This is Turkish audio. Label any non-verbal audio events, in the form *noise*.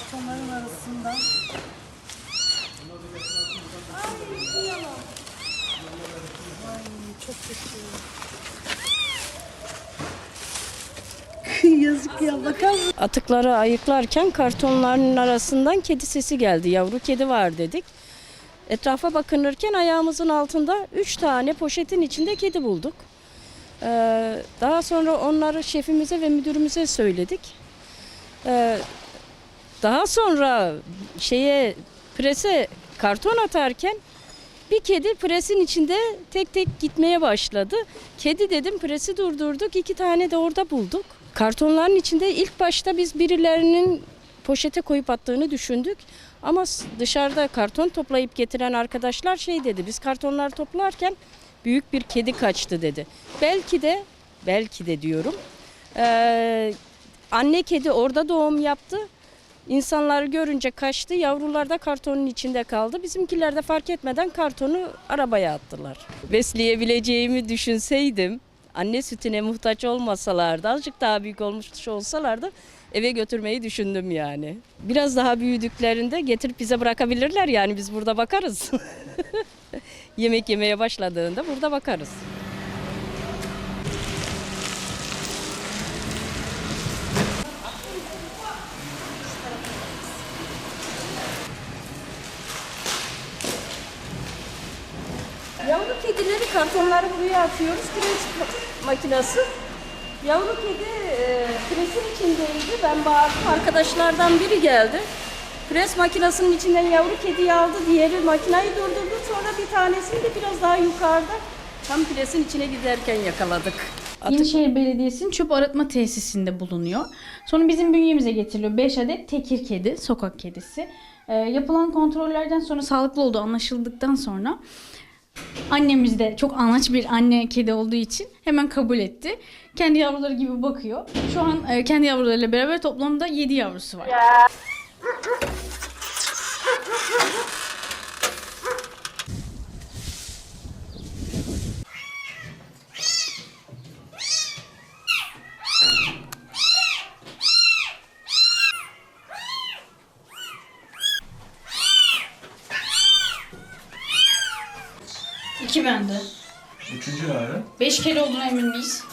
kartonların arasından. Ay. Ay çok kötü. *laughs* Yazık ya bakar? Atıkları ayıklarken kartonların arasından kedi sesi geldi. Yavru kedi var dedik. Etrafa bakınırken ayağımızın altında üç tane poşetin içinde kedi bulduk. Ee, daha sonra onları şefimize ve müdürümüze söyledik. Ee, daha sonra şeye prese karton atarken bir kedi presin içinde tek tek gitmeye başladı. Kedi dedim presi durdurduk. iki tane de orada bulduk. Kartonların içinde ilk başta biz birilerinin poşete koyup attığını düşündük. Ama dışarıda karton toplayıp getiren arkadaşlar şey dedi. Biz kartonları toplarken büyük bir kedi kaçtı dedi. Belki de belki de diyorum. eee, anne kedi orada doğum yaptı. İnsanları görünce kaçtı. Yavrular da kartonun içinde kaldı. Bizimkiler de fark etmeden kartonu arabaya attılar. Besleyebileceğimi düşünseydim, anne sütüne muhtaç olmasalardı, azıcık daha büyük olmuş olsalardı eve götürmeyi düşündüm yani. Biraz daha büyüdüklerinde getirip bize bırakabilirler yani biz burada bakarız. *laughs* Yemek yemeye başladığında burada bakarız. Yavru kedileri kartonları buraya atıyoruz. Pres makinesi. Yavru kedi e, presin içindeydi. Ben bağırdım. Arkadaşlardan biri geldi. Pres makinesinin içinden yavru kediyi aldı. Diğeri makineyi durdurdu. Sonra bir tanesini de biraz daha yukarıda tam presin içine giderken yakaladık. Atık Yenişehir Belediyesi'nin çöp arıtma tesisinde bulunuyor. Sonra bizim bünyemize getiriliyor 5 adet tekir kedi, sokak kedisi. Ee, yapılan kontrollerden sonra sağlıklı olduğu anlaşıldıktan sonra annemiz de çok anaç bir anne kedi olduğu için hemen kabul etti. Kendi yavruları gibi bakıyor. Şu an e, kendi yavrularıyla beraber toplamda 7 yavrusu var. İki bende. Üçüncü nerede? 5 kere olduğuna emin miyiz?